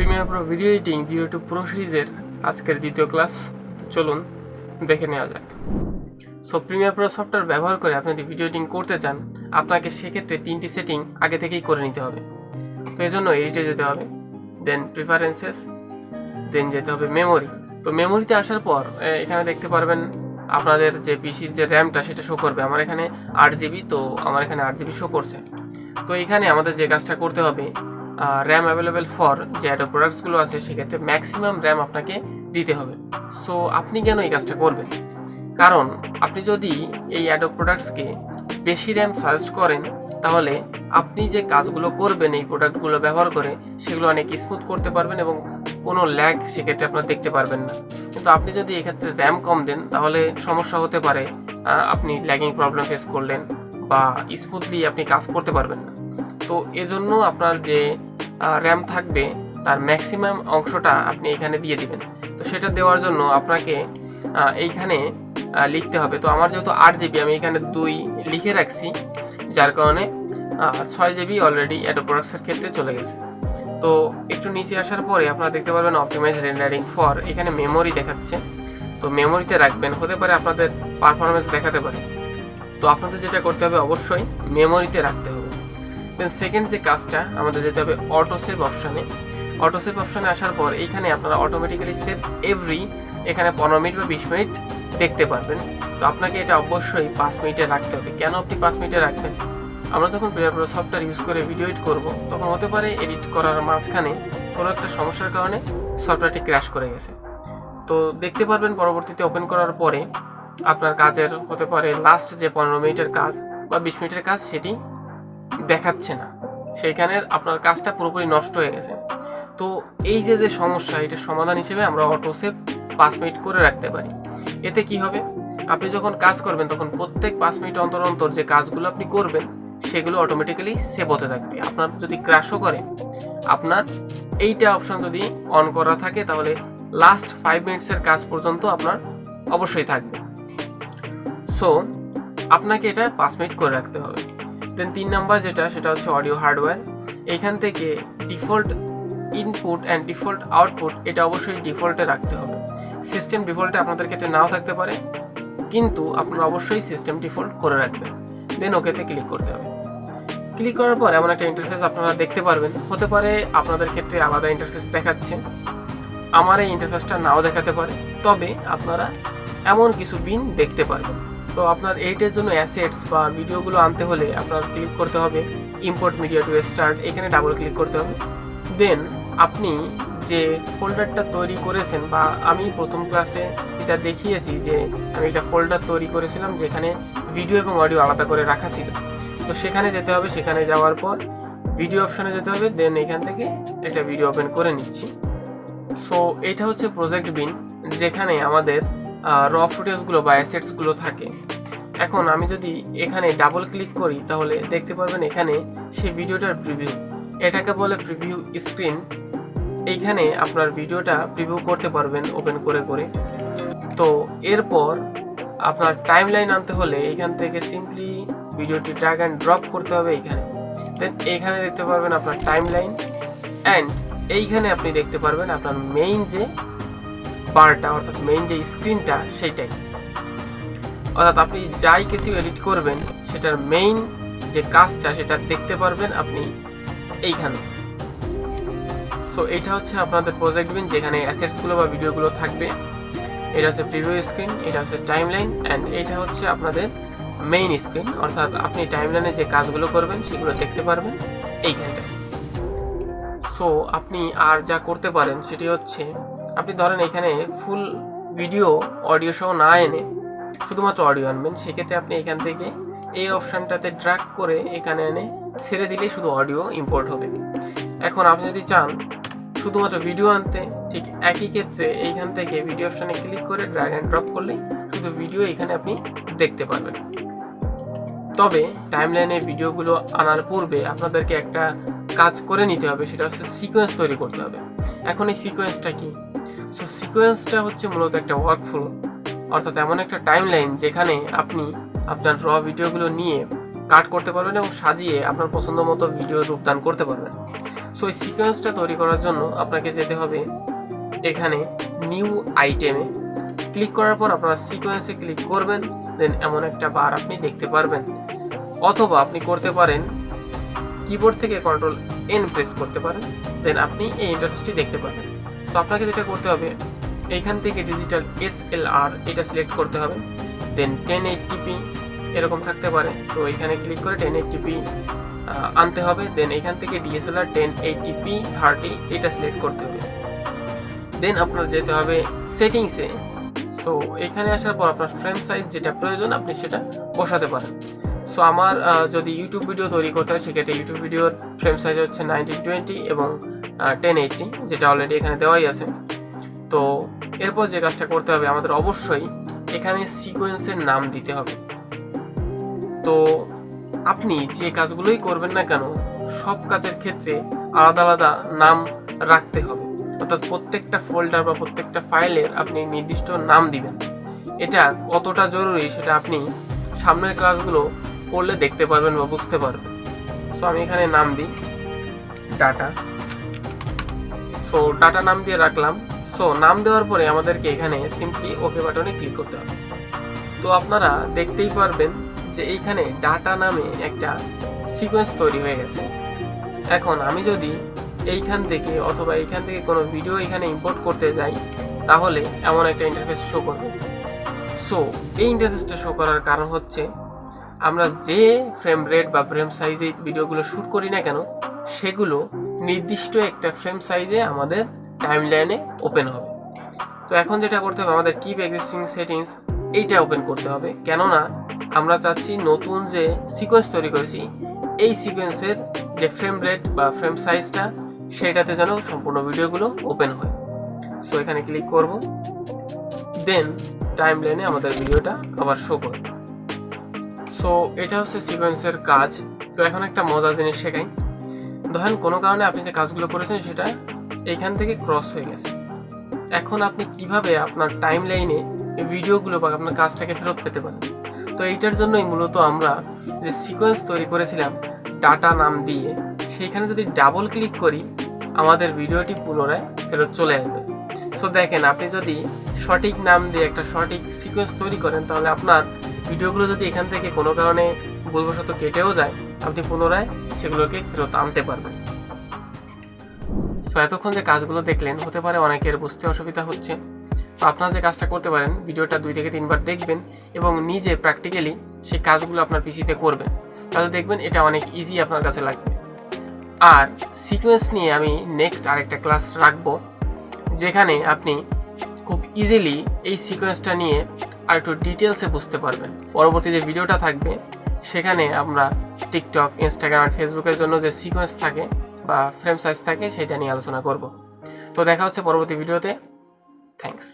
Premiere pro video editing zero two pro সিরিজের আজকের দ্বিতীয় ক্লাস। চলুন, দেখে নেওয়া যাক। সো প্রিমিয়ার প্রো সফটওয়্যার ব্যবহার করে আপনি যদি ভিডিও এডিটিং করতে চান, আপনাকে সেক্ষেত্রে তিনটি সেটিং আগে থেকেই করে নিতে হবে। তো এই জন্য এডিটে যেতে হবে দেন প্রিফারেন্সেস দেন যেতে হবে মেমোরি তো মেমোরিতে আসার পর এখানে দেখতে পারবেন আপনাদের যে পিসির যে র্যামটা সেটা শো করবে। আমার এখানে আট জিবি তো আমার এখানে আট জিবি শো করছে। তো এখানে আমাদের যে কাজটা করতে হবে র্যাম অ্যাভেলেবেল ফর যে অ্যাডো প্রোডাক্টসগুলো আছে, সেক্ষেত্রে ম্যাক্সিমাম র্যাম আপনাকে দিতে হবে। সো আপনি কেন এই কাজটা করবেন? কারণ আপনি যদি এই অ্যাডো প্রোডাক্টসকে বেশি র্যাম সাজেস্ট করেন, তাহলে আপনি যে কাজগুলো করবেন, এই প্রোডাক্টগুলো ব্যবহার করে, সেগুলো অনেক স্মুথ করতে পারবেন এবং কোনো ল্যাগ সেক্ষেত্রে আপনার দেখতে পারবেন না। কিন্তু আপনি যদি এক্ষেত্রে র্যাম কম দেন, তাহলে সমস্যা হতে পারে আপনি ল্যাগিং প্রবলেম ফেস করলেন বা স্মুথলি আপনি কাজ করতে পারবেন না। তো এজন্য আপনার যে র্যাম থাকবে, তার ম্যাক্সিমাম অংশটা আপনি এখানে দিয়ে দিবেন। তো সেটা দেওয়ার জন্য আপনাকে এইখানে লিখতে হবে। তো আমার যেহেতু আট জিবি আমি এখানে দুই লিখে রাখছি, যার কারণে ছয় জিবি অলরেডি অ্যাডো প্রোডাক্টসের ক্ষেত্রে চলে গেছে। তো একটু নিচে আসার পরে আপনারা দেখতে পারবেন অপটিমাইজ রেন্ডারিং ফর এখানে মেমোরি দেখাচ্ছে। তো মেমোরিতে রাখবেন, হতে পারে আপনাদের পারফরমেন্স দেখাতে পারে। তো আপনাদের যেটা করতে হবে অবশ্যই মেমোরিতে রাখতে হবে। দেন সেকেন্ড যে কাজটা, আমাদের যেতে হবে অটো সেভ অপশানে অটো সেভ অপশানে আসার পর এইখানে আপনারা অটোমেটিক্যালি সেভ এভরি এখানে পনেরো মিনিট বা বিশ মিনিট দেখতে পারবেন। তো আপনাকে এটা অবশ্যই পাঁচ মিনিটে রাখতে হবে। কেন আপনি পাঁচ মিনিটে রাখবেন? আমরা যখন প্রিয়ার প্রো সফটওয়্যার ইউজ করে ভিডিও এডিট করব, তখন হতে পারে এডিট করার মাঝখানে কোনো একটা সমস্যার কারণে সফটওয়্যারটি ক্র্যাশ করে গেছে। তো দেখতে পারবেন পরবর্তীতে ওপেন করার পরে আপনার কাজের হতে পারে লাস্ট যে পনেরো মিনিটের কাজ বা বিশ মিনিটের কাজ, সেটি দেখাচ্ছে না। সেইখানে আপনার কাজটা পুরোপুরি নষ্ট হয়ে গেছে। তো এই যে যে সমস্যা এটার সমাধান হিসেবে আমরা অটো সেভ পাঁচ মিনিট করে রাখতে পারি। এতে কি হবে? আপনি যখন কাজ করবেন, তখন প্রত্যেক পাঁচ মিনিট অন্তর অন্তর যে কাজগুলো আপনি করবেন, সেগুলো অটোমেটিক্যালি সেভ হতে থাকবে। আপনার যদি ক্রাশও করে, আপনার এইটা অপশন যদি অন করা থাকে, তাহলে লাস্ট ফাইভ মিনিটসের কাজ পর্যন্ত আপনার অবশ্যই থাকবে। সো আপনাকে এটা পাঁচ মিনিট করে রাখতে হবে। দেন তিন নাম্বার যেটা, সেটা হচ্ছে অডিও হার্ডওয়্যার এখান থেকে default input and default output এটা অবশ্যই ডিফল্টে রাখতে হবে। সিস্টেম ডিফল্টে আপনাদের ক্ষেত্রে নাও থাকতে পারে, কিন্তু আপনারা অবশ্যই সিস্টেম ডিফল্ট করে রাখবেন। দেন ওকেতে ক্লিক করতে হবে। ক্লিক করার পর এমন একটা ইন্টারফেস আপনারা দেখতে পারবেন। হতে পারে আপনাদের ক্ষেত্রে আলাদা ইন্টারফেস দেখাচ্ছে। আমার এই ইন্টারফেসটা নাও দেখাতে পারে, তবে আপনারা এমন কিছু বিন দেখতে পারবেন। তো আপনার এইটের জন্য অ্যাসেটস বা ভিডিওগুলো আনতে হলে আপনার ক্লিক করতে হবে ইম্পোর্ট মিডিয়া টু স্টার্ট এখানে ডাবল ক্লিক করতে হবে। দেন আপনি যে ফোল্ডারটা তৈরি করেছেন বা আমি প্রথম ক্লাসে এটা দেখিয়েছি যে আমি এটা ফোল্ডার তৈরি করেছিলাম যেখানে ভিডিও এবং অডিও আলাদা করে রাখা ছিল। তো সেখানে যেতে হবে, সেখানে যাওয়ার পর ভিডিও অপশানে যেতে হবে দেন এখান থেকে একটা ভিডিও ওপেন করে নিচ্ছি। সো এটা হচ্ছে প্রজেক্ট বিন যেখানে আমাদের র ফুটেজগুলো বা অ্যাসেটসগুলো থাকে। এখন আমি যদি এখানে ডাবল ক্লিক করি, তাহলে দেখতে পারবেন এখানে সেই ভিডিওটার প্রিভিউ এটাকে বলে প্রিভিউ স্ক্রিন এইখানে আপনার ভিডিওটা প্রিভিউ করতে পারবেন ওপেন করে করে। তো এরপর আপনার টাইম লাইন আনতে হলে এইখান থেকে সিম্পলি ভিডিওটি ড্র্যাগ অ্যান্ড ড্রপ করতে হবে এইখানে। দেন এইখানে দেখতে পারবেন আপনার টাইম লাইন অ্যান্ড এইখানে আপনি দেখতে পারবেন আপনার মেইন যে বারটা, অর্থাৎ মেইন যে স্ক্রিনটা সেইটাই। অর্থাৎ আপনি যাই কিছু এডিট করবেন, সেটার মেইন যে কাজটা, সেটা দেখতে পারবেন আপনি এইখানে। সো এটা হচ্ছে আপনাদের প্রজেক্ট বিন যেখানে অ্যাসেটসগুলো বা ভিডিওগুলো থাকবে। এটা হচ্ছে প্রিভিউ স্ক্রিন এটা হচ্ছে টাইম লাইন অ্যান্ড এটা হচ্ছে আপনাদের মেইন স্ক্রিন অর্থাৎ আপনি টাইম লাইনে যে কাজগুলো করবেন, সেগুলো দেখতে পারবেন এইখানটায়। সো আপনি আর যা করতে পারেন, সেটি হচ্ছে আপনি ধরেন এখানে ফুল ভিডিও অডিও সহ না এনে শুধুমাত্র অডিও আনবেন, সেক্ষেত্রে আপনি এখান থেকে এই অপশানটাতে ড্রাগ করে এখানে এনে ছেড়ে দিলেই শুধু অডিও ইম্পোর্ট হবে। এখন আপনি যদি চান শুধুমাত্র ভিডিও আনতে, ঠিক একই ক্ষেত্রে এইখান থেকে ভিডিও অপশানে ক্লিক করে ড্র্যাগ অ্যান্ড ড্রপ করলেই শুধু ভিডিও এখানে আপনি দেখতে পারবেন। তবে টাইমলাইনে ভিডিওগুলো আনার পূর্বে আপনাদেরকে একটা কাজ করে নিতে হবে, সেটা হচ্ছে সিকোয়েন্স তৈরি করতে হবে। এখন এই সিকোয়েন্সটা কি? সো সিকোয়েন্সটা হচ্ছে মূলত একটা ওয়ার্ক ফ্লো অর্থাৎ এমন একটা টাইম লাইন যেখানে আপনি আপনার র ভিডিওগুলো নিয়ে কাট করতে পারবেন এবং সাজিয়ে আপনার পছন্দ মতো ভিডিও রূপদান করতে পারবেন। সো এই সিকোয়েন্সটা তৈরি করার জন্য আপনাকে যেতে হবে এখানে নিউ আইটেমে ক্লিক করার পর আপনারা সিকোয়েন্সে ক্লিক করবেন দেন এমন একটা বার আপনি দেখতে পারবেন। অথবা আপনি করতে পারেন কিবোর্ড থেকে কন্ট্রোল এন প্রেস করতে পারেন দেন আপনি এই ইন্টারফেসটি দেখতে পাবেন সো আপনাকে যেটা করতে হবে, এইখান থেকে ডিজিটাল এস এল আর এটা সিলেক্ট করতে হবে দেন টেন এইটটিপি এরকম থাকতে পারে। তো এখানে ক্লিক করে টেন এইটটিপি আনতে হবে দেন এখান থেকে DSLR ten eighty p thirty এটা সিলেক্ট করতে হবে। দেন আপনার যেতে হবে সেটিংসে সো এখানে আসার পর আপনার ফ্রেম সাইজ যেটা প্রয়োজন, আপনি সেটা বসাতে পারেন। সো আমার যদি ইউটিউব ভিডিও তৈরি করতে হয়, সেক্ষেত্রে ইউটিউব ভিডিওর ফ্রেম সাইজ হচ্ছে নাইনটিন টোয়েন্টি এবং টেন এইটটি যেটা অলরেডি এখানে দেওয়াই আছে। তো এরপর যে কাজটা করতে হবে, আমাদের অবশ্যই এখানে সিকোয়েন্সের নাম দিতে হবে। তো আপনি যে কাজগুলোই করবেন না কেন, সব কাজের ক্ষেত্রে আলাদা আলাদা নাম রাখতে হবে। অর্থাৎ প্রত্যেকটা ফোল্ডার বা প্রত্যেকটা ফাইলের আপনি নির্দিষ্ট নাম দিবেন। এটা কতটা জরুরি সেটা আপনি সামনের ক্লাসগুলো করলে দেখতে পারবেন বা বুঝতে পারবেন। সো আমি এখানে নাম দিই। ডাটা সো ডাটা নাম দিয়ে রাখলাম। সো নাম দেওয়ার পরে আমাদেরকে এখানে সিম্পলি ওকে বাটনে ক্লিক করতে হবে। তো আপনারা দেখতেই পারবেন যে এইখানে ডাটা নামে একটা সিকোয়েন্স তৈরি হয়ে গেছে। এখন আমি যদি এইখান থেকে অথবা এইখান থেকে কোনো ভিডিও এখানে ইম্পোর্ট করতে যাই, তাহলে এমন একটা ইন্টারফেস শো করবে। সো এই ইন্টারফেসটা শো করার কারণ হচ্ছে আমরা যে ফ্রেম রেট বা ফ্রেম সাইজে ভিডিওগুলো শ্যুট করি না কেন, সেগুলো নির্দিষ্ট একটা ফ্রেম সাইজে আমাদের টাইম লাইনে ওপেন হবে। তো এখন যেটা করতে হবে, আমাদের কিপ এক্সিস্টিং সেটিংস এইটা ওপেন করতে হবে। কেননা আমরা চাচ্ছি নতুন যে সিকোয়েন্স তৈরি করেছি, এই সিকোয়েন্সের যে ফ্রেম রেট বা ফ্রেম সাইজটা সেটাতে যেন সম্পূর্ণ ভিডিওগুলো ওপেন হয়। সো এখানে ক্লিক করব দেন টাইম লাইনে আমাদের ভিডিওটা আবার শো করবে। সো এটা হচ্ছে সিকোয়েন্সের কাজ। তো এখন একটা মজার জিনিস শেখাই। ধরেন কোনো কারণে আপনি যে কাজগুলো করেছেন সেটা এইখান থেকে ক্রস হয়ে গেছে। এখন আপনি কীভাবে আপনার টাইম লাইনে ভিডিওগুলো বা আপনার কাজটাকে ফেরত পেতে পারেন? তো এইটার জন্যই মূলত আমরা যে সিকোয়েন্স তৈরি করেছিলাম ডাটা নাম দিয়ে, সেইখানে যদি ডাবল ক্লিক করি, আমাদের ভিডিওটি পুনরায় ফেরত চলে আসবে। সো দেখেন, আপনি যদি সঠিক নাম দিয়ে একটা সঠিক সিকোয়েন্স তৈরি করেন, তাহলে আপনার ভিডিওগুলো যদি এখান থেকে কোনো কারণে ভুলবশত কেটেও যায়, আপনি পুনরায় সেগুলোকে ফেরত আনতে পারবেন। সো এতক্ষণ যে কাজগুলো দেখলেন, হতে পারে অনেকের বুঝতে অসুবিধা হচ্ছে। তো আপনারা যে কাজটা করতে পারেন, ভিডিওটা দুই থেকে তিনবার দেখবেন এবং নিজে প্র্যাকটিক্যালি সেই কাজগুলো আপনার পিসিতে করবেন। তাহলে দেখবেন এটা অনেক ইজি আপনার কাছে লাগবে। আর সিকোয়েন্স নিয়ে আমি নেক্সট আরেকটা ক্লাস রাখব, যেখানে আপনি খুব ইজিলি এই সিকোয়েন্সটা নিয়ে আর একটু ডিটেলসে বুঝতে পারবেন। পরবর্তী যে ভিডিওটা থাকবে, সেখানে আমরা টিকটক ইনস্টাগ্রাম আর ফেসবুকের জন্য যে সিকোয়েন্স থাকে বা ফ্রেম সাইজ থাকে, সেটা নিয়ে আলোচনা করব। তো দেখা হচ্ছে পরবর্তী ভিডিওতে থ্যাঙ্কস